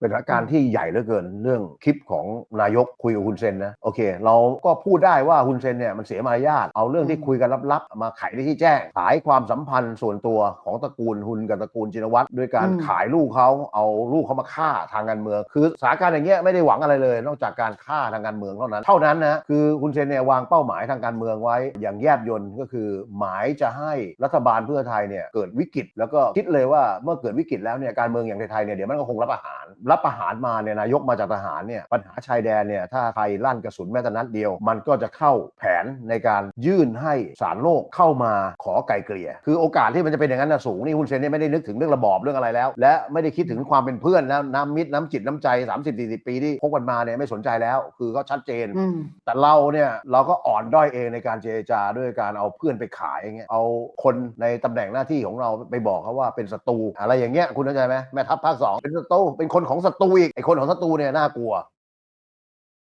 เป็นสถานการณ์ที่ใหญ่เหลือเกินเรื่องคลิปของนายกคุยกับฮุนเซนนะโอเค เราก็พูดได้ว่าฮุนเซนเนี่ยมันเสียมารยาทเอาเรื่องที่คุยกันลับๆ มาไขในที่แจ้ง ขายความสัมพันธ์ส่วนตัวของตระกูลฮุนกับตระกูลจินวัตรด้วยการอืมขายลูกเขาเอาลูกเขามาฆ่าทางการเมือง คือสถานการณ์อย่างเงี้ยไม่ได้หวังอะไรเลย นอกจากการฆ่าทางการเมืองเท่านั้น เท่านั้นนะคือฮุนเซนเนี่ยวางเป้าหมายทางการเมืองไว้อย่างแยบยลก็คือ หมายจะให้รัฐบาลเพื่อไทยเนี่ยเกิดวิกฤต แล้วก็คิดเลยว่าเมื่อเกิดวิกฤตแล้วเนี่ยการเมืองอย่างไทยๆเนี่ยเดี๋ยวมันก็คงรับอาหารรับอาหารมาเนี่ยนายกมาจากทหารเนี่ยปัญหาชายแดนเนี่ยถ้าไทยลั่นกระสุนแม้แต่นัดเดียว มันก็จะเข้าแผนในการยื่นให้ศาลโลกเข้ามาขอไกลเกลี่ย คือโอกาสที่มันจะเป็นอย่างนั้นนะสูงนี่ฮุนเซนเนี่ยไม่ได้นึกถึงเรื่องระบอบเรื่องอะไรแล้ว และไม่ได้คิดถึงความเป็นเพื่อนแล้วน้ำมิตรน้ำจิตน้ำใจ 30-40 ปีที่พบกันมาเนี่ยไม่สนใจแล้ว คือก็ชัดเจนอืมแต่เราเนี่ยเราก็อ่อนด้อยเองในการเจรจาด้วยการเอาเพื่อนไปขายอย่างเงี้ยเอาคนในตำแหน่งหน้าที่ของเราไปบอกเขาว่าเป็นศัตรูอะไรอย่างเงี้ยคุณเข้าใจไหมแม่ทัพภาคสองเป็นศัตรูเป็นคนของศัตรูอีกไอ้คนของศัตรูเนี่ยน่ากลัว